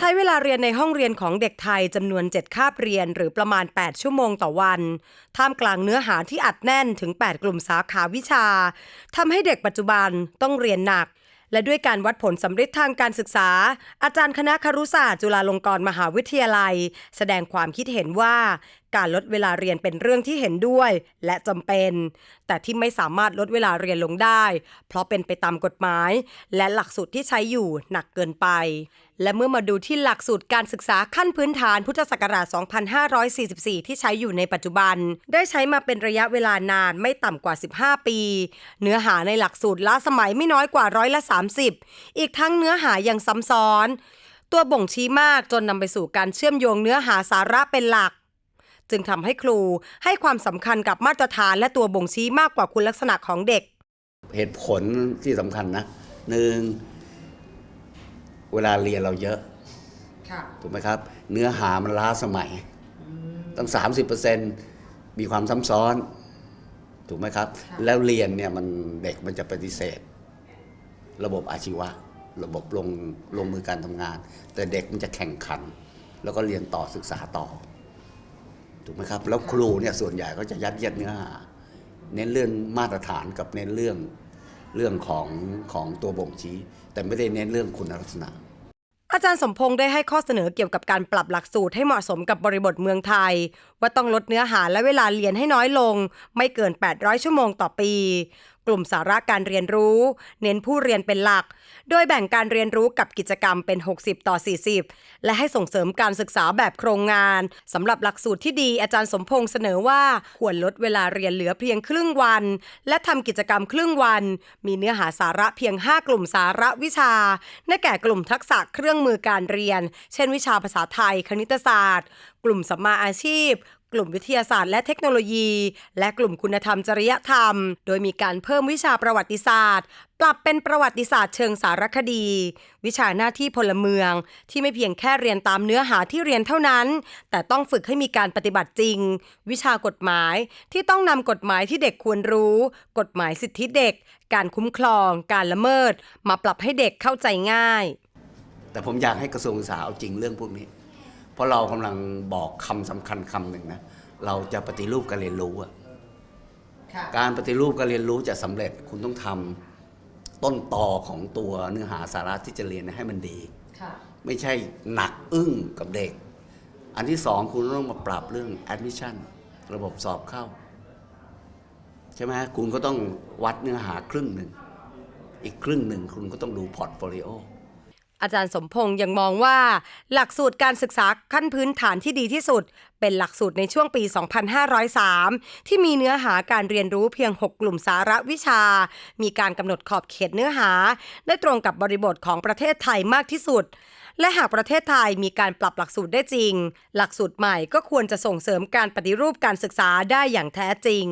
ใช้เวลาเรียนในห้องเรียนของเด็กไทยจำนวน 7 คาบเรียนหรือประมาณ 8 ชั่วโมงต่อวัน ท่ามกลางเนื้อหาที่อัดแน่นถึง 8 กลุ่มสาขาวิชาทำให้เด็กปัจจุบันต้องเรียนหนัก และด้วยการวัดผลสำเร็จทางการศึกษา อาจารย์คณะครุศาสตร์จุฬาลงกรณ์มหาวิทยาลัย แสดงความคิดเห็นว่า การลดเวลาเรียนเป็นเรื่องที่เห็นด้วย และจำเป็น แต่ที่ไม่สามารถลดเวลาเรียนลงได้ เพราะเป็นไปตามกฎหมาย และหลักสูตรที่ใช้อยู่หนักเกินไป และเมื่อมาดูที่หลักสูตรการศึกษาขั้นพื้นฐานพุทธศักราช 2544 ที่ใช้อยู่ในปัจจุบัน ได้ใช้มาเป็นระยะเวลานานไม่ต่ำกว่า 15 ปี เนื้อหาในหลักสูตรล้าสมัยไม่น้อยกว่าร้อยละ 30 อีกทั้งเนื้อหายังซ้ำซ้อนตัวบ่งชี้มากจนนำไปสู่การเชื่อมโยงเนื้อหาสาระเป็นหลัก จึงทำให้ครูให้ความสำคัญกับมาตรฐานและตัวบ่งชี้มากกว่าคุณลักษณะของเด็ก เหตุผลที่สำคัญนะหนึ่งเวลาเรียนเราเยอะค่ะถูกไหมครับ เนื้อหามันล้าสมัยตั้ง 30%มีความซ้ำซ้อนถูกไหมครับค่ะแล้วเรียนเนี่ยมันเด็กมันจะปฏิเสธ ระบบอาชีวะ ระบบลงลงมือการทำงาน แต่เด็กมันจะแข่งขัน แล้วก็เรียนต่อศึกษาต่อ ถูกไหมครับ แล้วครูเนี่ยส่วนใหญ่ก็จะยัดเยียดเนื้อหาเน้นเรื่องมาตรฐานกับเน้นเรื่องเรื่องของของตัวบ่งชี้ แต่ไม่ได้เน้นเรื่องคุณลักษณะ อาจารย์สมพงศ์ได้ให้ข้อเสนอเกี่ยวกับการปรับหลักสูตรให้เหมาะสมกับบริบทเมืองไทยว่าต้องลดเนื้อหาและเวลาเรียนให้น้อยลง ไม่เกิน 800 ชั่วโมงต่อปี กลุ่มสาระการเรียนรู้ เน้นผู้เรียนเป็นหลัก โดยแบ่งการเรียนรู้กับกิจกรรมเป็น 60 ต่อ 40 และให้ส่งเสริมการศึกษาแบบโครงงานสำหรับหลักสูตรที่ดีอาจารย์สมพงษ์เสนอว่าควรลดเวลาเรียนเหลือเพียงครึ่งวัน และทำกิจกรรมครึ่งวัน มีเนื้อหาสาระเพียง 5 กลุ่มสาระวิชาได้แก่กลุ่มทักษะเครื่องมือการเรียน เช่น วิชาภาษาไทย คณิตศาสตร์ กลุ่มสัมมาอาชีพ กลุ่มวิทยาศาสตร์และเทคโนโลยี และกลุ่มคุณธรรมจริยธรรม โดยมีการเพิ่มวิชาประวัติศาสตร์ ปรับเป็นประวัติศาสตร์เชิงสารคดี วิชาหน้าที่พลเมือง ที่ไม่เพียงแค่เรียนตามเนื้อหาที่เรียนเท่านั้น แต่ต้องฝึกให้มีการปฏิบัติจริง วิชากฎหมายที่ต้องนำกฎหมายที่เด็กควรรู้ กฎหมายสิทธิเด็ก การคุ้มครอง การละเมิด มาปรับให้เด็กเข้าใจง่าย แต่ผมอยากให้กระทรวงศึกษาเอาจริงเรื่องพวกนี้ เพราะเรากำลังบอกคำสำคัญคำหนึ่งนะเราจะปฏิรูปการเรียนรู้อะการปฏิรูปการเรียนรู้จะสำเร็จคุณต้องทำต้นตอของตัวเนื้อหาสาระที่จะเรียนให้มันดีไม่ใช่หนักอึ้งกับเด็ก อันที่สองคุณต้องมาปรับเรื่อง admission ระบบสอบเข้า ใช่ไหมคุณก็ต้องวัดเนื้อหาครึ่งหนึ่ง อีกครึ่งหนึ่งคุณก็ต้องดูพอร์ตโฟลิโอ อาจารย์สมพงษ์ยังมองว่า หลักสูตรการศึกษาขั้นพื้นฐานที่ดีที่สุด เป็นหลักสูตรในช่วงปี 2503 ที่มีเนื้อหาการเรียนรู้เพียง 6 กลุ่มสาระวิชา มีการกำหนดขอบเขตเนื้อหา ได้ตรงกับบริบทของประเทศไทยมากที่สุด และหากประเทศไทยมีการปรับหลักสูตรได้จริง หลักสูตรใหม่ก็ควรจะส่งเสริมการปฏิรูปการศึกษาได้อย่างแท้จริง